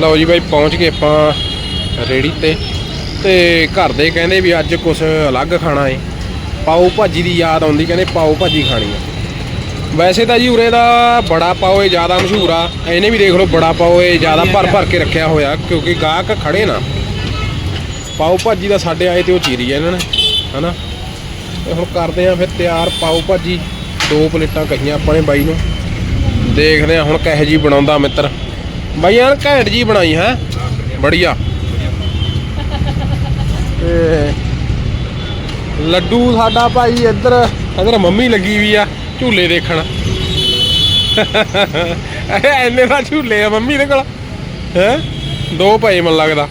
ਲਓ ਜੀ ਬਾਈ ਪਹੁੰਚ ਗਏ ਆਪਾਂ ਰੇੜੀ ਤੇ। ਤੇ ਘਰ ਦੇ ਕਹਿੰਦੇ ਵੀ ਅੱਜ ਕੁਝ ਅਲੱਗ ਖਾਣਾ ਏ। ਪਾਓ ਭਾਜੀ ਦੀ ਯਾਦ ਆਉਂਦੀ ਕਹਿੰਦੇ ਪਾਓ ਭਾਜੀ ਖਾਣੀ ਆ। ਵੈਸੇ ਤਾਂ ਜੀ ਉਰੇ ਦਾ ਬੜਾ ਪਾਓ ਏ ਜ਼ਿਆਦਾ ਮਸ਼ਹੂਰ ਆ। ਇਹਨੇ ਵੀ ਦੇਖ ਲਓ ਬੜਾ ਪਾਓ ਏ ਜ਼ਿਆਦਾ ਭਰ ਭਰ ਕੇ ਰੱਖਿਆ ਹੋਇਆ ਕਿਉਂਕਿ ਗਾਹਕ ਖੜੇ ਨਾ। ਪਾਓ ਭਾਜੀ ਦਾ ਸਾਡੇ ਆਏ ਤੇ ਉਹ ਚੀਰੀ ਆ ਇਹਨਾਂ ਨੇ ਹਨਾ। ਤੇ ਹੁਣ ਕਰਦੇ ਆ ਫਿਰ ਤਿਆਰ ਪਾਓ ਭਾਜੀ। ਦੋ ਪਲੇਟਾਂ ਕਹੀਆਂ ਆਪਾਂ ਨੇ ਬਾਈ ਨੂੰ। ਦੇਖਦੇ ਆ ਹੁਣ ਕਿਹੋ ਜੀ ਬਣਾਉਂਦਾ ਮਿੱਤਰ। ਬਾਈ ਯਾਰ ਘੈਂਟ ਜੀ ਬਣਾਈ ਹੈ। ਬੜੀਆ। ਤੇ ਲੱਡੂ ਸਾਡਾ ਭਾਈ ਇੱਧਰ ਇੱਧਰ ਮੰਮੀ ਲੱਗੀ ਵੀ ਆ, ਝੂਲੇ ਦੇਖਣ। ਇਹ ਐਨੇ ਦਾ ਝੂਲੇ ਆ ਮੰਮੀ ਦੇ ਕੋਲ। ਹੈ? ਦੋ ਭਾਈ ਮਨ ਲੱਗਦਾ।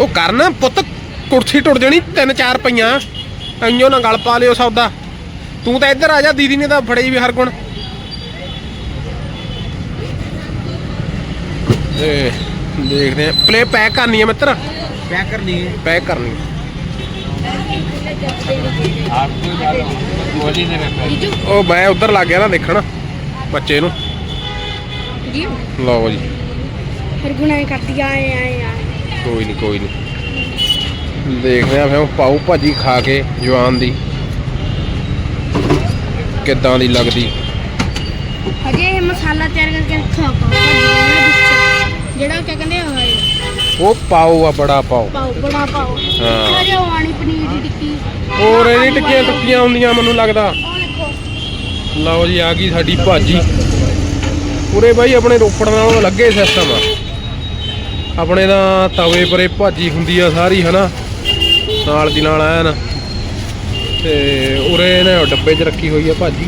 ਉਹ ਕਰਨਾ, ਪੁੱਤ, ਕੁਰਸੀ ਟੁੱਟ ਜਾਣੀ, ਤਿੰਨ ਚਾਰ ਪਈਆਂ। ਐਂਓ ਨਾ ਗਲ ਪਾ ਲਿਓ ਸੌਦਾ। ਤੂੰ ਤਾਂ ਇੱਧਰ ਆ ਜਾ, ਦੀਦੀ ਨੇ ਤਾਂ ਫੜੇ ਵੀ ਹਰ ਗੁਣ। ਤੇ ਦੇਖਦੇ ਆ। ਪਲੇ ਪੈਕ ਕਰਨੀ ਹੈ ਮਿੱਤਰ? ਪੈਕ ਕਰਨੀ ਹੈ ਪੈਕ ਕਰਨੀ ਹੈ ਉਹ ਮੈਂ ਉਧਰ ਲੱਗ ਗਿਆ ਨਾ ਦੇਖਣ ਬੱਚੇ ਨੂੰ। ਲਓ ਜੀ। ਹਰਗੁਣਾ ਕਰਦੀ ਆਏ ਆਏ ਆਏ ਕੋਈ ਨਹੀਂ ਕੋਈ ਨਹੀਂ ਦੇਖਦੇ ਆ ਫਿਰ ਪਾਉ ਭਾਜੀ ਖਾ ਕੇ ਜਵਾਨ ਦੀ। ਕਿਦਾਂ ਦੀ ਲੱਗਦੀ। ਅਜੇ ਮਸਾਲਾ ਤਿਆਰ ਕਰਕੇ ਰੱਖਾ ਪਾਉ ਭਾਜੀ ਜਿਹੜਾ ਕਿਆ ਕਹਿੰਦੇ ਆ ਇਹ? ਉਹ ਪਾਉ ਆ ਬੜਾ ਪਾਉ ਪਾਓ ਬੜਾ ਪਾਓ। ਹਾਂ। ਹਜੇ ਉਹ ਆਣੀ ਪਨੀਰ ਦੀ ਟਿੱਕੀ? ਹੋਰ ਇਹਦੀ ਟਿੱਕੀਆਂ ਟੁੱਕੀਆਂ ਹੁੰਦੀਆਂ ਮੈਨੂੰ ਲੱਗਦਾ। ਉਹ ਦੇਖੋ। ਲਓ ਜੀ ਆ ਗਈ ਸਾਡੀ ਭਾਜੀ। ਪੂਰੇ ਬਾਈ ਆਪਣੇ ਰੋਪੜ ਨਾਲੋਂ ਲੱਗੇ ਸਿਸਟਮ ਆ ਆਪਣੇ ਤਾਂ ਤਵੇ ਪਰੇ ਭਾਜੀ ਹੁੰਦੀ ਆ ਸਾਰੀ ਹਨਾ? ਨਾਲ ਦੀ ਨਾਲ ਐਨ ਤੇ ਉਰੇ ਇਹਨੇ ਉਹ ਡੱਬੇ 'ਚ ਰੱਖੀ ਹੋਈ ਆ ਭਾਜੀ।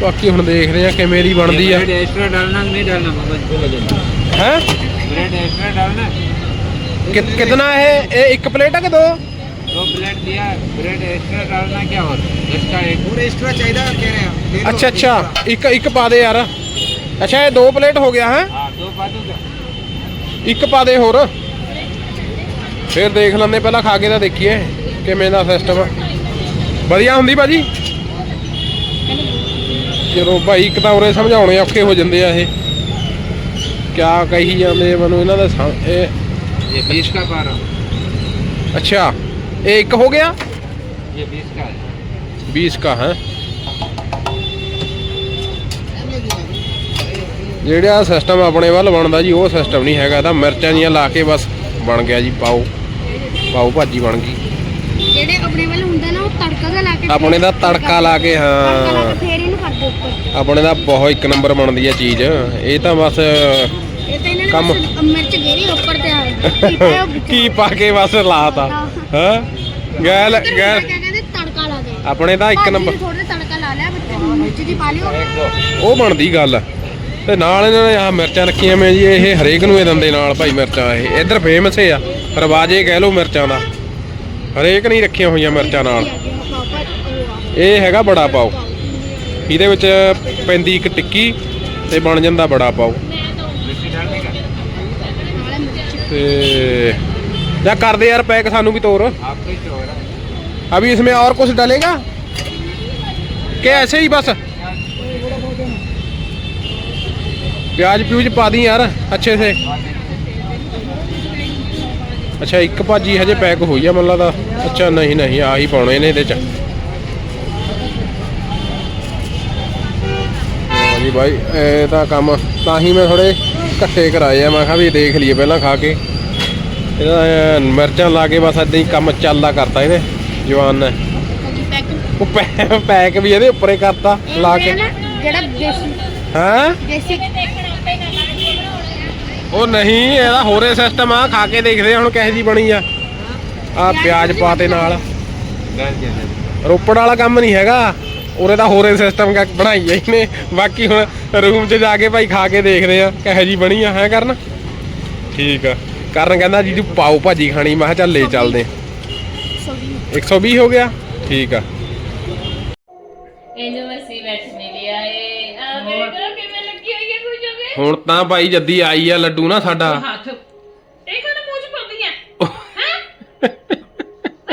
ਬਾਕੀ ਹੁਣ ਦੇਖਦੇ ਆ ਕਿਵੇਂ ਦੀ ਬਣਦੀ ਆ ब्रेड एक्स्ट्रा डालना नहीं डालना बस बोलो जल्दी ਹੈ ब्रेड एक्स्ट्रा डालना ਕਿਤਨਾ ਇਹ ਇਹ ਇੱਕ ਪਲੇਟ ਆ ਕਿ ਦੋ दो प्लेट दिया ब्रेड एक्स्ट्रा डालना क्या होता है इसका एक पूरे एक्स्ट्रा चाहिए कह रहे हैं ਅੱਛਾ ਅੱਛਾ ਇੱਕ ਇੱਕ ਪਾ ਦੇ ਯਾਰ ਅੱਛਾ ਇਹ ਦੋ ਪਲੇਟ ਹੋ ਗਿਆ ਹੈ हाँ दो बातों का ਇੱਕ ਪਾ ਦੇ ਹੋਰ ਫਿਰ ਦੇਖ ਲੈਂਦੇ ਪਹਿਲਾਂ ਖਾ ਕੇ ਤਾਂ ਦੇਖੀਏ ਕਿਵੇਂ ਦਾ ਸਿਸਟਮ ਆ ਵਧੀਆ ਹੁੰਦੀ ਭਾਜੀ ਚਲੋ ਭਾਈ ਇੱਕ ਤਾਂ ਉਰੇ ਸਮਝਾਉਣੇ ਔਖੇ ਹੋ ਜਾਂਦੇ ਆ ਇਹ ਕਿਆ ਕਹੀ ਜਾਂਦੇ ਆ ਮੈਨੂੰ ਇਹਨਾਂ ਦਾ ਸਮ- ਇਹ ये बीस का पा रहा हूँ ਅੱਛਾ ਇਹ ਇੱਕ ਹੋ ਗਿਆ ये बीस का है 20 का ਹੈ ਜਿਹੜਾ ਸਿਸਟਮ ਆਪਣੇ ਵੱਲ ਬਣਦਾ ਜੀ ਉਹ ਸਿਸਟਮ ਨਹੀਂ ਹੈਗਾ ਤਾਂ ਮਿਰਚਾਂ ਜੀਆਂ ਲਾ ਕੇ ਬਸ ਬਣ ਗਿਆ ਜੀ ਪਾਓ ਪਾਓ ਭਾਜੀ ਬਣ ਗਈ ਜਿਹੜੇ ਆਪਣੇ ਵੱਲ ਹੁੰਦਾ ਨਾ ਉਹ ਤੜਕਾ ਦਾ ਲਾ ਕੇ ਆਪਣੇ ਦਾ ਤੜਕਾ ਲਾ ਕੇ ਤੜਕਾ ਲਾ ਹਾਂ ਕੇ ਆਪਣੇ ਦਾ ਬਹੁਤ ਇੱਕ ਨੰਬਰ ਬਣਦੀ ਹੈ ਚੀਜ਼। ਇਹ ਤਾਂ ਬਸ ਕੰਮ- ਮਿਰਚ ਗੇਰੀ ਉੱਪਰ ਤੇ ਆ ਕੀ ਪਾ ਕੇ ਬਸ ਲਾਤਾ। ਹਾਂ। ਗੈਲ ਗੈਲ ਆਪਣੇ ਦਾ ਇੱਕ ਨੰਬਰ ਉਹ ਬਣਦੀ ਗੱਲ। ਤੇ ਨਾਲ ਇਹਨਾਂ ਨੇ ਆਹ ਮਿਰਚਾਂ ਰੱਖੀਆਂ ਮੈਂ ਜੀ ਇਹ ਹਰੇਕ ਨੂੰ ਇਹ ਦਿੰਦੇ ਨਾਲ ਭਾਈ ਮਿਰਚਾਂ ਇਹ। ਇੱਧਰ ਫੇਮਸ ਆ ਰਵਾਜ਼ੇ ਕਹਿ ਲੋ ਮਿਰਚਾਂ ਦਾ। ਹਰੇਕ ਨਹੀਂ ਰੱਖੀਆਂ ਹੋਈਆਂ ਮਿਰਚਾਂ ਨਾਲ। ਇਹ ਹੈਗਾ ਬੜਾ ਪਾਓ। ਇਹਦੇ ਵਿੱਚ ਪੈਂਦੀ ਇੱਕ ਟਿੱਕੀ ਤੇ ਬਣ ਜਾਂਦਾ ਬੜਾ ਪਾਓ मिर्ची डालने का ਤੇ ਜਾਂ ਕਰਦੇ ਯਾਰ ਪੈਕ ਸਾਨੂੰ ਵੀ ਤੋਰ आपको ही तो हो रहा है अभी इसमें और कुछ डलेगा क्या ऐसे ही बस प्याज प्यूज पा दी यार अच्छे से ਅੱਛਾ ਇੱਕ ਭਾਜੀ ਹਜੇ ਪੈਕ ਹੋਈ ਆ ਮੈਨੂੰ ਲੱਗਦਾ ਅੱਛਾ ਨਹੀਂ ਨਹੀਂ ਆ ਹੀ ਪਾਉਣੇ ਨੇ ਇਹਦੇ ਚ ਹਾਂਜੀ ਬਾਈ ਇਹ ਤਾਂ ਕੰਮ ਤਾਂ ਹੀ ਮੈਂ ਥੋੜੇ ਘੱਟੇ ਕਰਾਏ ਆ। ਮੈਂ ਕਿਹਾ ਵੀ ਦੇਖ ਲਈਏ ਪਹਿਲਾਂ ਖਾ ਕੇ। ਇਹਦਾ ਮਿਰਚਾਂ ਲਾ ਕੇ ਬਸ ਇਦਾਂ ਹੀ ਕੰਮ ਚੱਲਦਾ ਕਰਤਾ ਇਹਨੇ ਜਵਾਨ ਨੇ। ਪੈਕ ਵੀ ਇਹਦੇ ਉੱਪਰੇ ਕਰਤਾ ਲਾ ਕੇ। ਜਿਹੜਾ ਦੇਸੀ ਹਾਂ? ਦੇਸੀ ਉਹ ਨਹੀਂ ਇਹਦਾ ਹੋਰੇ ਸਿਸਟਮ ਆ ਖਾ ਕੇ ਦੇਖਦੇ ਹੁਣ ਕਿਹੋ ਜੀ ਬਣੀ ਆ। ਆ ਪਿਆਜ਼ ਪਾਤੇ ਨਾਲ। ਰੋਪੜ ਵਾਲਾ ਕੰਮ ਨਹੀਂ ਹੈਗਾ। ਉਰੇ ਤਾਂ ਹੋਰੇ ਸਿਸਟਮ ਕਾ ਬਣਾਈ ਆ ਇਹਨੇ। ਬਾਕੀ ਹੁਣ ਰੂਮ 'ਚ ਜਾ ਕੇ ਭਾਈ ਖਾ ਕੇ ਦੇਖਦੇ ਆ ਕਿਹੋ ਜੀ ਬਣੀ ਆ ਹੈ ਕਰਨ? ਠੀਕ ਆ। ਕਰਨ ਕਹਿੰਦਾ ਜੀ ਤੂੰ ਪਾਓ ਭਾਜੀ ਖਾਣੀ ਮੈਂ ਕਿਹਾ ਚੱਲ ਲੈ ਚੱਲਦੇ। ਆ 120 ਹੋ ਗਿਆ? ਠੀਕ ਆ। ਇਹਨੂੰ ਅਸੀਂ ਬੈਠਣੇ ਲਈ ਆਏ ਆ ਮੇਰੇ ਕੋਲ ਕਿਵੇਂ ਲੱਗੀ ਹੋਈ ਹੈ ਖੁਸ਼ ਹੋ ਗਏ ਹੁਣ ਤਾਂ ਭਾਈ ਜੱਦੀ ਆਈ ਆ ਲੱਡੂ ਨਾ ਸਾਡਾ। ਹੱਥ ਇਹ ਕਿਹੜਾ ਮੂੰਹ ਚ ਪਾਉਂਦੀ ਹੈ ਹੈ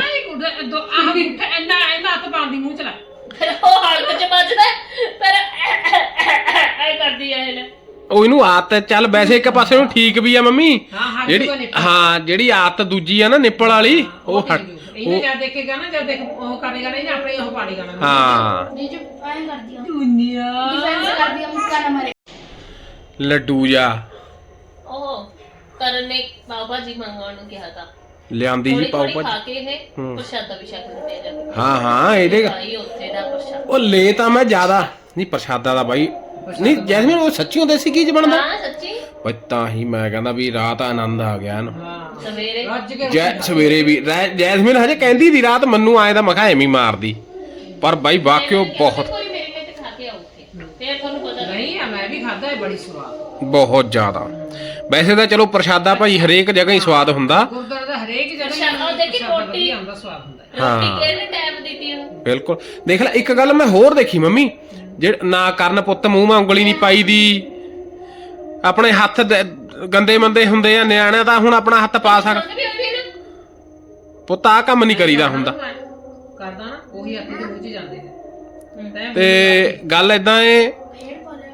ਆਈ ਗੁੱਡ ਦੋ ਆਹ ਵੀ ਇੰਨਾ ਇੰਨਾ ਹੱਥ ਪਾਉਂਦੀ ਮੂੰਹ ਚ ਲਾ ਫਿਰ ਉਹ ਉਹ ਇਹਨੂੰ ਆਦਤ ਚੱਲ ਵੈਸੇ ਇੱਕ ਪਾਸੇ ਨੂੰ ਠੀਕ ਵੀ ਆ ਮੰਮੀ। ਹਾਂ, ਹਟ ਜਿਹੜੀ ਨਿੱਪਲ। ਹਾਂ ਜਿਹੜੀ ਆਦਤ ਦੂਜੀ ਆ ਨਾ ਨਿੱਪਲ ਵਾਲੀ ਉਹ ਹਟ ਇਹਨੇ ਉਹ- ਜਦ ਦੇਖੇਗਾ ਨਾ ਜਦ ਦੇਖ ਉਹ ਕਰੇਗਾ ਨਾ ਇਹਨੇ ਆਪਣੇ ਉਹ ਪਾੜੀ ਗਾਣਾ ਹਾਂ। ਜੀ ਜੋ ਐਂ ਕਰਦੀ ਆ। ਦੁਨੀਆ। ਡਿਫੈਂਸ ਕਰਦੀ ਆ ਮੁੱਕਾ ਨਾ ਮਾਰੇ। ਲੱਡੂ ਜਾ। ਉਹ ਕਰਨ ਨੇ ਪਾਓ ਭਾਜੀ ਮੰਗਵਾਉਣ ਨੂੰ ਕਿਹਾ ਤਾਂ। ਲਿਆਂਦੀ ਜੀ ਥੋੜੀ ਪਾਉ ਥੋੜੀ ਭਾਜੀ। ਖਾ ਕੇ ਇਹ ਹੂੰ। ਪ੍ਰਸ਼ਾਦਾ ਵੀ ਛਕ ਲੈਂਦੇ ਆ ਜਾ ਕੇ ਹਾਂ ਹਾਂ ਇਹਦੇ ਭਾਈ ਉੱਥੇ ਦਾ ਪ੍ਰਸ਼ਾਦ। ਉਹ ਲੈ ਤਾਂ ਮੈਂ ਜ਼ਿਆਦਾ। ਨਹੀਂ ਪ੍ਰਸ਼ਾਦਾ ਦਾ ਬਾਈ ਨਹੀਂ ਜੈਸਮੀਨ ਉਹ ਸੱਚੀਓ ਦੇਸੀ ਕੀ ਚ ਬਣਦਾ? ਹਾਂ ਸੱਚੀ। ਬਈ ਤਾਂ ਹੀ ਮੈਂ ਕਹਿੰਦਾ ਵੀ ਰਾਤ ਆਨੰਦ ਆ ਗਿਆ ਇਹਨੂੰ। ਹਾਂ ਸਵੇਰੇ। ਰੱਜ ਕੇ ਜੈ ਸਵੇਰੇ ਵੀ ਜੈਸਮੀਨ ਹਜੇ ਕਹਿੰਦੀ ਦੀ ਰਾਤ ਮੈਨੂੰ ਆਏ ਤਾਂ ਮੈਂ ਕਿਹਾ ਐਵੇਂ ਹੀ ਮਾਰਦੀ। ਪਰ ਬਾਈ ਵਾਕਿਓ ਬਹੁਤ ਕੋਈ ਮੇਰੇ ਲਈ ਤੇ ਖਾ ਕੇ ਆਓ ਉੱਥੇ। ਫੇਰ ਤੁਹਾਨੂੰ ਪਤਾ ਲੱਗੇ ਨਹੀਂ ਆ ਮੈਂ ਵੀ ਖਾਦਾ ਹੈ ਬੜੀ ਸਵਾਦ। ਬਹੁਤ ਜ਼ਿਆਦਾ। ਵੈਸੇ ਤਾਂ ਚਲੋ ਪ੍ਰਸ਼ਾਦਾ ਭਾਈ ਹਰੇਕ ਜਗ੍ਹਾ ਹੀ ਸਵਾਦ ਹੁੰਦਾ। ਗੁਰਦੁਆਰੇ ਦਾ ਹਰੇਕ ਜਗ੍ਹਾ ਅੱਛਾ, ਉਹ ਦੇਖੀ ਪ੍ਰਸ਼ਾਦਾ ਰੋਟੀ। ਵਧੀਆ ਹੁੰਦਾ ਸਵਾਦ ਹੁੰਦਾ। ਹੈ। ਹਾਂ। ਰੋਟੀ ਕਿਹਨੇ ਟਾਈਮ ਦਿੱਤੀ ਉਹਨੂੰ? ਬਿਲਕੁਲ। ਦੇਖ ਲੈ ਇੱਕ ਗੱਲ ਮੈਂ ਹੋਰ ਦੇਖੀ ਮੰਮੀ। ਜਿਹੜਾ ਨਾ ਕਰਨ ਪੁੱਤ ਮੂੰਹ ਮਾ ਉਂਗਲੀ ਨਹੀਂ ਪਾਈ ਦੀ। ਆਪਣੇ ਹੱਥ ਗੰਦੇ ਮੰਦੇ ਹੁੰਦੇ ਆ ਨਿਆਣਿਆਂ ਤਾਂ ਹੁਣ ਆਪਣਾ ਹੱਥ ਪਾ ਸਕ ਪੁੱਤ ਆ ਕੰਮ ਨਹੀਂ ਕਰੀਦਾ ਹੁੰਦਾ। ਕਰਦਾ ਨਾ ਉਹੀ ਹੱਥ ਦੇ ਮੂੰਹ 'ਚ ਜਾਂਦੇ ਨੇ। ਤੈਂ ਤੇ ਗੱਲ ਇਦਾਂ ਏ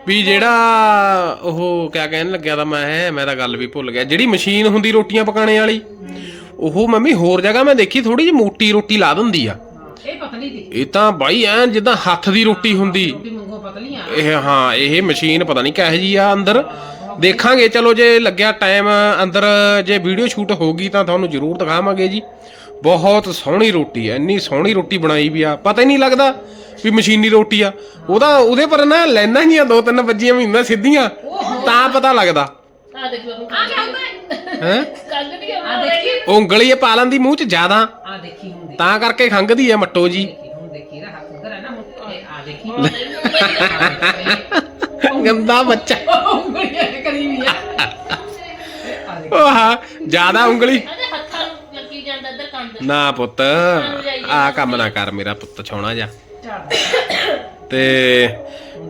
ਵੀ ਜਿਹੜਾ ਉਹ ਕਿਆ ਕਹਿਣ ਲੱਗਿਆ ਤਾਂ ਮੈਂ ਮੈਂ ਤਾਂ ਗੱਲ ਵੀ ਭੁੱਲ ਗਿਆ। ਜਿਹੜੀ ਮਸ਼ੀਨ ਹੁੰਦੀ ਰੋਟੀਆਂ ਪਕਾਣੇ ਵਾਲੀ ਉਹ ਮੰਮੀ ਹੋਰ ਜਗ੍ਹਾ ਮੈਂ ਦੇਖੀ ਥੋੜੀ ਜਿਹੀ ਮੋਟੀ ਰੋਟੀ ਲਾ ਦਿੰਦੀ ਆ। ਇਹ ਪਤਲੀ ਦੀ ਇਹ ਤਾਂ ਬਾਈ ਐਨ ਜਿੱਦਾਂ ਹੱਥ ਦੀ ਰੋਟੀ ਹੁੰਦੀ। ਰੋਟੀ ਮੰਗੋ ਪਤਲੀ ਆ ਇਹ ਹਾਂ ਇਹ ਮਸ਼ੀਨ ਪਤਾ ਨਹੀਂ ਕਿਹੋ ਜੀ ਆ ਅੰਦਰ। ਦੇਖਾਂਗੇ ਚਲੋ ਜੇ ਲੱਗਿਆ ਟਾਈਮ ਅੰਦਰ ਜੇ ਵੀਡੀਓ ਸ਼ੂਟ ਹੋਗੀ ਤਾਂ ਤੁਹਾਨੂੰ ਜ਼ਰੂਰ ਦਿਖਾਵਾਂਗੇ ਜੀ। ਬਹੁਤ ਸੋਹਣੀ ਰੋਟੀ ਐ ਇੰਨੀ ਸੋਹਣੀ ਰੋਟੀ ਬਣਾਈ ਵੀ ਆ। ਪਤਾ ਹੀ ਨਹੀਂ ਲੱਗਦਾ ਵੀ ਮਸ਼ੀਨੀ ਰੋਟੀ ਆ। ਉਹਦਾ ਉਹਦੇ ਪਰ ਨਾ ਲੈਣਾ ਹੀ ਆ ਦੋ ਤਿੰਨ ਵੱਜੀਆਂ ਵੀ ਹੁੰਦੀਆਂ ਸਿੱਧੀਆਂ ਤਾਂ ਪਤਾ ਲੱਗਦਾ। ਆ ਦੇਖ ਆ ਹੈ। ਕੰਗ ਆ ਉਹ ਉਂਗਲੀ ਇਹ ਪਾ ਲੈਂਦੀ ਮੂੰਹ 'ਚ ਜ਼ਿਆਦਾ। ਆ ਦੇਖੀ ਹੁਣ ਦੇਖੀ। ਤਾਂ ਕਰਕੇ ਖੰਗਦੀ ਆ ਮੱਟੋ ਜੀ। ਦੇਖੀ, ਹੁਣ ਦੇਖੀ। ਇਹਦਾ ਹੱਥ ਉਧਰ ਹੈ ਨਾ ਹੁਣ ਇਹ ਆ ਦੇਖੀ। ਗੰਦਾ ਬੱਚਾ। ਉਂਗਲੀਆਂ ਕਰੀ ਵੀ ਆ ਇਹ ਆ ਦੇਖੀ। ਉਹ ਹਾਂ ਜ਼ਿਆਦਾ ਉਂਗਲੀ। ਹੱਥਾਂ ਨੂੰ ਲੱਗੀ ਜਾਂਦਾ ਇੱਧਰ ਕੰਦ ਨਾ ਪੁੱਤ ਆ ਕੰਮ ਨਾ ਕਰ ਮੇਰਾ ਪੁੱਤ ਛੋਣਾ ਜਾ। ਤੇ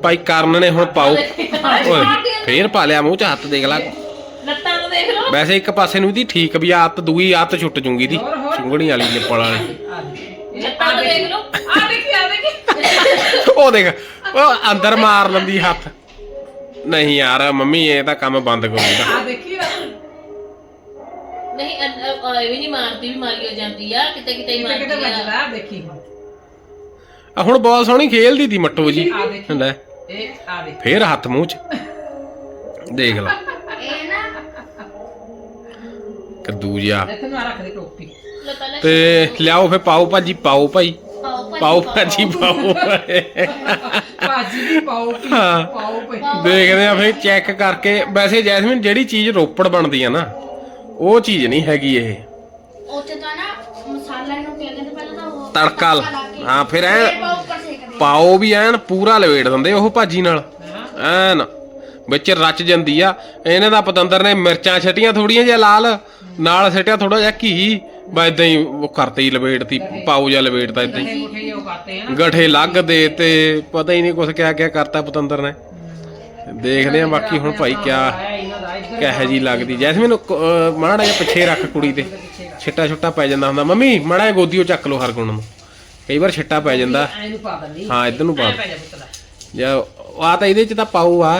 ਭਾਈ ਕਰਨ ਨੇ ਹੁਣ ਪਾਉ ਓਏ। ਫੇਰ ਪਾ ਲਿਆ ਮੂੰਹ 'ਚ ਹੱਥ ਦੇਖ ਲੈ। ਲੱਤਾਂ ਨੂੰ ਦੇਖ ਲਓ। ਵੈਸੇ ਇੱਕ ਪਾਸੇ ਨੂੰ ਦੀ ਠੀਕ ਵੀ ਆਦਤ ਦੂਈ ਆਦਤ ਛੁੱਟ ਜੂਗੀ ਦੀ ਚੁੰਗਣੀ ਵਾਲੀ ਨਿੱਪਲ ਵਾਲੀ। ਲੱਤਾਂ ਨੂੰ ਦੇਖ ਲਓ। ਆ ਦੇਖੀ ਆ ਦੇਖੀ। ਉਹ ਦੇਖ ਉਹ ਅੰਦਰ ਮਾਰ ਲੈਂਦੀ ਹੱਥ। ਨਹੀਂ ਯਾਰ ਮੰਮੀ ਇਹ ਤਾਂ ਕੰਮ ਬੰਦ ਕਰੂਗਾ ਆ ਦੇਖੀ ਨਾ ਨਹੀਂ ਇਹ ਵੀ ਨਹੀਂ ਮਾਰਦੀ ਵੀ ਮਾਰੀ ਹੋ ਜਾਂਦੀ ਆ ਕਿਤੇ ਕਿਤੇ ਹੀ ਕਿਤੇ ਕਿਤੇ ਮਾਰਦੀ ਆ। ਵੱਜਦਾ ਦੇਖੀ ਹੁਣ। ਆ ਹੁਣ ਬਹੁਤ ਸੋਹਣੀ ਖੇਲਦੀ ਤੀ ਮੱਟੋ ਜੀ। ਆ ਦੇਖੀ। ਲੈ। ਇਹ ਆ ਦੇਖ। ਫੇਰ ਹੱਥ ਮੂੰਹ 'ਚ। ਦੇਖ ਲੈ। ਇਹ ਨਾ ਕੱਦੂ ਜਿਹਾ। ਇੱਥੇ ਨੂੰ ਆ ਰੱਖ ਦੇ ਟੋਪੀ। ਲੈ ਪਹਿਲਾਂ ਤੇ ਲਿਆਓ ਫੇ ਪਾਓ ਭਾਜੀ ਪਾਓ ਭਾਈ। ਪਾਓ ਪਾਓ ਭਾਜੀ ਪਾਓ ਭਾਜੀ ਵੀ ਪਾਓ ਪੀ ਹਾਂ। ਪਾਓ ਪਈ ਦੇਖਦੇ ਆ ਫੇ ਚੈੱਕ ਕਰਕੇ। ਵੈਸੇ ਜੈਸਮੀਨ ਜਿਹੜੀ ਚੀਜ਼ ਰੋਪੜ ਬਣਦੀ ਆ ਨਾ ਉਹ ਚੀਜ਼ ਨਹੀਂ ਹੈਗੀ ਇਹ। ਉੱਥੇ ਤਾਂ ਨਾ ਮਸਾਲਾ ਨੂੰ ਕੀ ਕਹਿੰਦੇ ਪਹਿਲਾਂ ਤਾਂ ਉਹ ਤੜਕਾ ਲਾ- ਲਾ ਕੇ, ਹਾਂ, ਫਿਰ ਐਂ- ਫਿਰ ਪਾਓ ਉੱਪਰ ਸੇਕਦੇ ਪਾਓ ਵੀ ਐਨ ਪੂਰਾ ਲਵੇੜ ਦਿੰਦੇ ਉਹ ਭਾਜੀ ਨਾਲ। ਐਨ। ਵਿੱਚ ਰਚ ਜਾਂਦੀ ਆ। ਇਹਨੇ ਦਾ ਪਤੰਦਰ ਨੇ ਮਿਰਚਾਂ ਛਟੀਆਂ ਥੋੜੀਆਂ ਜਿਹਾ ਲਾਲ ਨਾਲ ਛਟਿਆ ਥੋੜਾ ਜਿਹਾ ਘੀ। ਬਾ ਇਦਾਂ ਹੀ ਉਹ ਕਰਤੀ ਹੀ ਲਵੇੜਤੀ ਪਾਓ ਜਿਹਾ ਲਵੇੜਤਾ ਇਦਾਂ ਹੀ। ਗਠੇ ਉਹ ਲੱਗ ਦੇ ਤੇ ਪਤਾ ਹੀ ਨਹੀਂ ਕੁਛ ਕਿਆ ਕਿਆ ਕਰਤਾ ਪਤੰਦਰ ਨੇ। ਦੇਖਦੇ ਆ ਬਾਕੀ ਹੁਣ ਭਾਈ ਕਿਆ ਕਿਹੋ ਜੀ ਲੱਗਦੀ। ਜੈਸਮੀਨ ਮਾੜਾ ਜਿਹਾ ਪਿੱਛੇ ਰੱਖ ਕੁੜੀ ਤੇ। ਛਿੱਟਾ ਛੁੱਟਾ ਪੈ ਜਾਂਦਾ ਹੁੰਦਾ। ਮੰਮੀ ਮਾੜਾ ਜਿਹਾ ਗੋਦੀਓ ਚੱਕ ਲਓ ਹਰਗੁਣ ਨੂੰ। ਕਈ ਵਾਰ ਛਿੱਟਾ ਪੈ ਜਾਂਦਾ। ਹਾਂ ਇੱਧਰ ਨੂੰ ਪਾ ਜਾ ਜਾਂ ਆ ਤਾਂ ਇਹਦੇ ਚ ਤਾਂ ਪਾਉ ਆ।